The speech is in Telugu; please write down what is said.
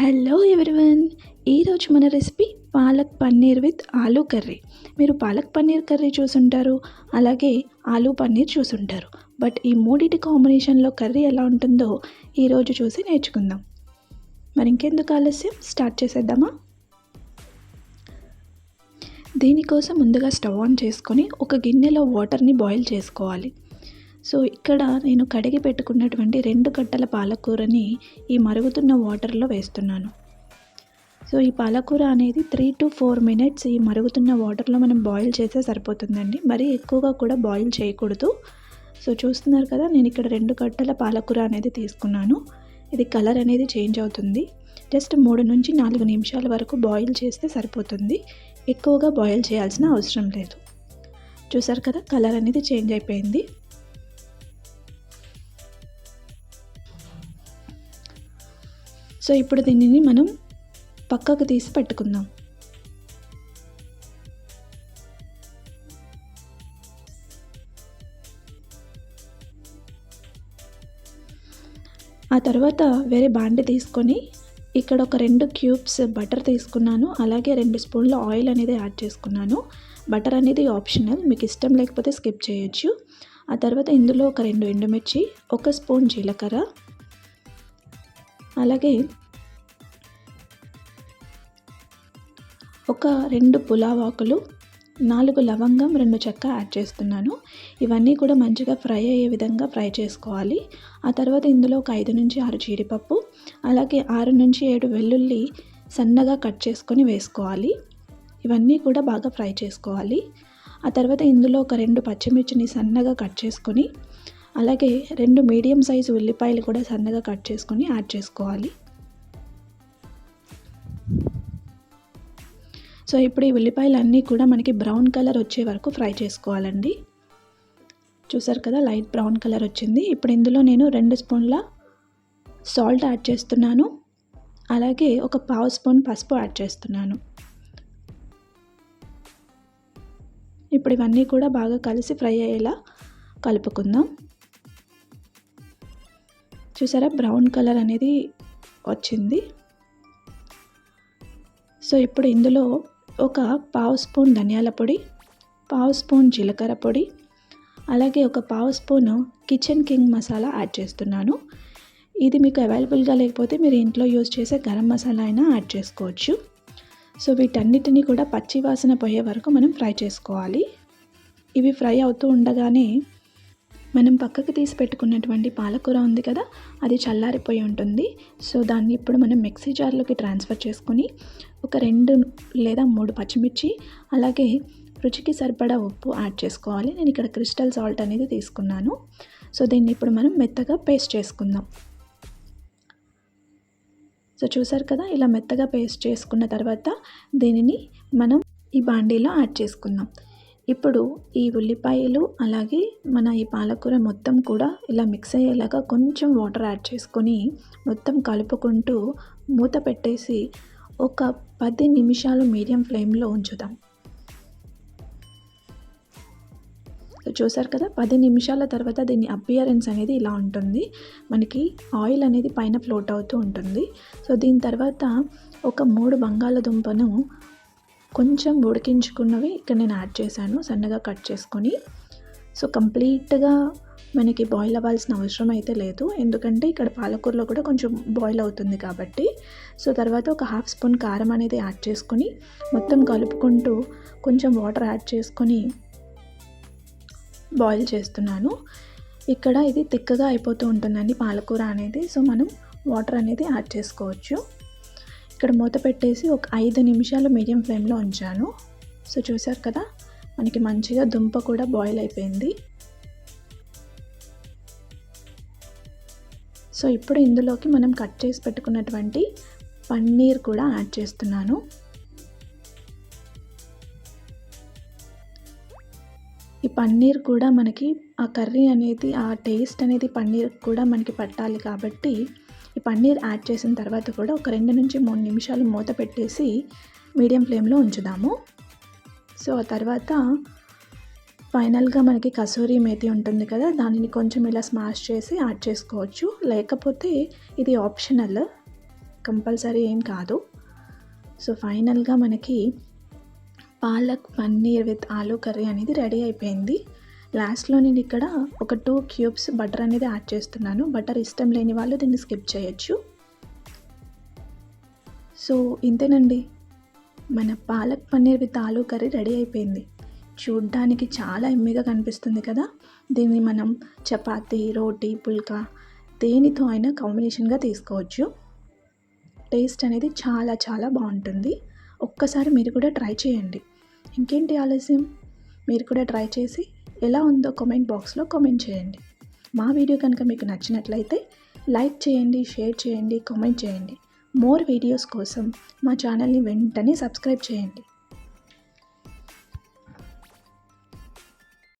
హలో ఎవరివన్ ఈరోజు మన recipe palak paneer with aloo curry. మీరు పాలక్ పన్నీర్ కర్రీ చూసుంటారు అలాగే ఆలూ పన్నీర్ చూసుంటారు. బట్ ఈ మూడింటి కాంబినేషన్లో కర్రీ ఎలా ఉంటుందో ఈరోజు చూసి నేర్చుకుందాం. మరి ఇంకెందుకు ఆలస్యం? స్టార్ట్ చేసేద్దామా? దీనికోసం ముందుగా స్టవ్ ఆన్ చేసుకొని ఒక గిన్నెలో వాటర్ని బాయిల్ చేసుకోవాలి. సో ఇక్కడ నేను కడిగి పెట్టుకున్నటువంటి రెండు కట్టల పాలకూరని ఈ మరుగుతున్న వాటర్లో వేస్తున్నాను. సో ఈ పాలకూర అనేది త్రీ టు ఫోర్ మినిట్స్ ఈ మరుగుతున్న వాటర్లో మనం బాయిల్ చేస్తే సరిపోతుందండి. మరీ ఎక్కువగా కూడా బాయిల్ చేయకూడదు. సో చూస్తున్నారు కదా నేను ఇక్కడ రెండు కట్టల పాలకూర అనేది తీసుకున్నాను. ఇది కలర్ అనేది చేంజ్ అవుతుంది. జస్ట్ మూడు నుంచి నాలుగు నిమిషాల వరకు బాయిల్ చేస్తే సరిపోతుంది. ఎక్కువగా బాయిల్ చేయాల్సిన అవసరం లేదు. చూసారు కదా కలర్ అనేది చేంజ్ అయిపోయింది. సో ఇప్పుడు దీనిని మనం పక్కకు తీసి పెట్టుకుందాం. ఆ తర్వాత వేరే బాండి తీసుకొని ఇక్కడ ఒక రెండు క్యూబ్స్ బటర్ తీసుకున్నాను. అలాగే రెండు స్పూన్ల ఆయిల్ అనేది యాడ్ చేసుకున్నాను. బటర్ అనేది ఆప్షనల్ మీకు ఇష్టం లేకపోతే స్కిప్ చేయొచ్చు. ఆ తర్వాత ఇందులో ఒక రెండు ఎండుమిర్చి ఒక స్పూన్ జీలకర్ర అలాగే ఒక రెండు పులావాకులు నాలుగు లవంగం రెండు చెక్క యాడ్ చేస్తున్నాను. ఇవన్నీ కూడా మంచిగా ఫ్రై అయ్యే విధంగా ఫ్రై చేసుకోవాలి. ఆ తర్వాత ఇందులో ఒక ఐదు నుంచి ఆరు జీడిపప్పు అలాగే ఆరు నుంచి ఏడు వెల్లుల్లి సన్నగా కట్ చేసుకొని వేసుకోవాలి. ఇవన్నీ కూడా బాగా ఫ్రై చేసుకోవాలి. ఆ తర్వాత ఇందులో ఒక రెండు పచ్చిమిర్చిని సన్నగా కట్ చేసుకొని అలాగే రెండు మీడియం సైజు ఉల్లిపాయలు కూడా సన్నగా కట్ చేసుకొని యాడ్ చేసుకోవాలి. సో ఇప్పుడు ఈ ఉల్లిపాయలు అన్నీ కూడా మనకి బ్రౌన్ కలర్ వచ్చే వరకు ఫ్రై చేసుకోవాలండి. చూసారు కదా లైట్ బ్రౌన్ కలర్ వచ్చింది. ఇప్పుడు ఇందులో నేను రెండు స్పూన్ల సాల్ట్ యాడ్ చేస్తున్నాను. అలాగే ఒక పావు స్పూన్ పసుపు యాడ్ చేస్తున్నాను. ఇప్పుడు ఇవన్నీ కూడా బాగా కలిసి ఫ్రై అయ్యేలా కలుపుకుందాం. చూసారా? బ్రౌన్ కలర్ అనేది వచ్చింది. సో ఇప్పుడు ఇందులో ఒక పావు స్పూన్ ధనియాల పొడి పావు స్పూన్ జీలకర్ర పొడి అలాగే ఒక పావు spoon Kitchen King masala add చేస్తున్నాను. ఇది మీకు అవైలబుల్గా లేకపోతే మీరు ఇంట్లో యూజ్ చేసే గరం మసాలా అయినా యాడ్ చేసుకోవచ్చు. సో వీటన్నిటిని కూడా పచ్చి వాసన పోయే వరకు మనం ఫ్రై చేసుకోవాలి. ఇవి ఫ్రై అవుతూ ఉండగానే మనం పక్కకు తీసి పెట్టుకున్నటువంటి పాలకూర ఉంది కదా అది చల్లారిపోయి ఉంటుంది. సో దాన్ని ఇప్పుడు మనం మిక్సీ జార్లోకి ట్రాన్స్ఫర్ చేసుకొని ఒక రెండు లేదా మూడు పచ్చిమిర్చి అలాగే రుచికి సరిపడా ఉప్పు యాడ్ చేసుకోవాలి. నేను ఇక్కడ క్రిస్టల్ సాల్ట్ అనేది తీసుకున్నాను. సో దీన్ని ఇప్పుడు మనం మెత్తగా పేస్ట్ చేసుకుందాం. సో చూసారు కదా ఇలా మెత్తగా పేస్ట్ చేసుకున్న తర్వాత దీనిని మనం ఈ బాండీలో యాడ్ చేసుకుందాం. ఇప్పుడు ఈ ఉల్లిపాయలు అలాగే మన ఈ పాలకూర మొత్తం కూడా ఇలా మిక్స్ అయ్యేలాగా కొంచెం వాటర్ యాడ్ చేసుకొని మొత్తం కలుపుకుంటూ మూత పెట్టేసి ఒక పది నిమిషాలు మీడియం ఫ్లేమ్లో ఉంచుదాం. చూసారు కదా పది నిమిషాల తర్వాత దీని అపియరెన్స్ అనేది ఇలా ఉంటుంది. మనకి ఆయిల్ అనేది పైన ఫ్లోట్ అవుతూ ఉంటుంది. సో దీని తర్వాత ఒక మూడు బంగాళదుంపను కొంచెం ఉడికించుకున్నవి ఇక్కడ నేను యాడ్ చేశాను సన్నగా కట్ చేసుకొని. సో కంప్లీట్గా మనకి బాయిల్ అవ్వాల్సిన అవసరం అయితే లేదు. ఎందుకంటే ఇక్కడ పాలకూరలో కూడా కొంచెం బాయిల్ అవుతుంది కాబట్టి. సో తర్వాత ఒక హాఫ్ స్పూన్ కారం అనేది యాడ్ చేసుకొని మొత్తం కలుపుకుంటూ కొంచెం వాటర్ యాడ్ చేసుకొని బాయిల్ చేస్తున్నాను. ఇక్కడ ఇది తిక్కగా అయిపోతూ ఉంటుందండి పాలకూర అనేది. సో మనం వాటర్ అనేది యాడ్ చేసుకోవచ్చు. ఇక్కడ మూత పెట్టేసి ఒక ఐదు నిమిషాలు మీడియం ఫ్లేమ్లో ఉంచాను. సో చూసారు కదా మనకి మంచిగా దుంప కూడా బాయిల్ అయిపోయింది. సో ఇప్పుడు ఇందులోకి మనం కట్ చేసి పెట్టుకున్నటువంటి పన్నీర్ కూడా యాడ్ చేస్తున్నాను. ఈ పన్నీర్ కూడా మనకి ఆ కర్రీ అనేది ఆ టేస్ట్ అనేది పన్నీర్ కూడా మనకి పట్టాలి కాబట్టి ఈ పన్నీర్ యాడ్ చేసిన తర్వాత కూడా ఒక రెండు నుంచి మూడు నిమిషాలు మూత పెట్టేసి మీడియం ఫ్లేమ్లో ఉంచుదాము. సో ఆ తర్వాత ఫైనల్గా మనకి కసూరి మేతి ఉంటుంది కదా దానిని కొంచెం ఇలా స్మాష్ చేసి యాడ్ చేసుకోవచ్చు. లేకపోతే ఇది ఆప్షనల్ కంపల్సరీ ఏం కాదు. సో ఫైనల్గా మనకి పాలక్ పన్నీర్ విత్ ఆలూ కర్రీ అనేది రెడీ అయిపోయింది. లాస్ట్లో నేను ఇక్కడ ఒక టూ క్యూబ్స్ బటర్ అనేది యాడ్ చేస్తున్నాను. బటర్ ఇష్టం లేని వాళ్ళు దీన్ని స్కిప్ చేయొచ్చు. సో ఇంతేనండి. మన palak paneer with aloo curry ready అయిపోయింది. చూడ్డానికి చాలా ఎమ్మిగా కనిపిస్తుంది కదా. దీన్ని మనం చపాతీ రోటీ పుల్కా దేనితో అయినా కాంబినేషన్గా తీసుకోవచ్చు. టేస్ట్ అనేది చాలా చాలా బాగుంటుంది. ఒక్కసారి మీరు కూడా ట్రై చేయండి. ఇంకేంటి ఆలస్యం? మీరు కూడా ట్రై చేసి ఎలా ఉందో కామెంట్ బాక్స్లో కామెంట్ చేయండి. మా వీడియో కనుక మీకు నచ్చినట్లయితే లైక్ చేయండి షేర్ చేయండి కామెంట్ చేయండి. మోర్ వీడియోస్ కోసం మా ఛానల్ని వెంటనే సబ్స్క్రైబ్ చేయండి.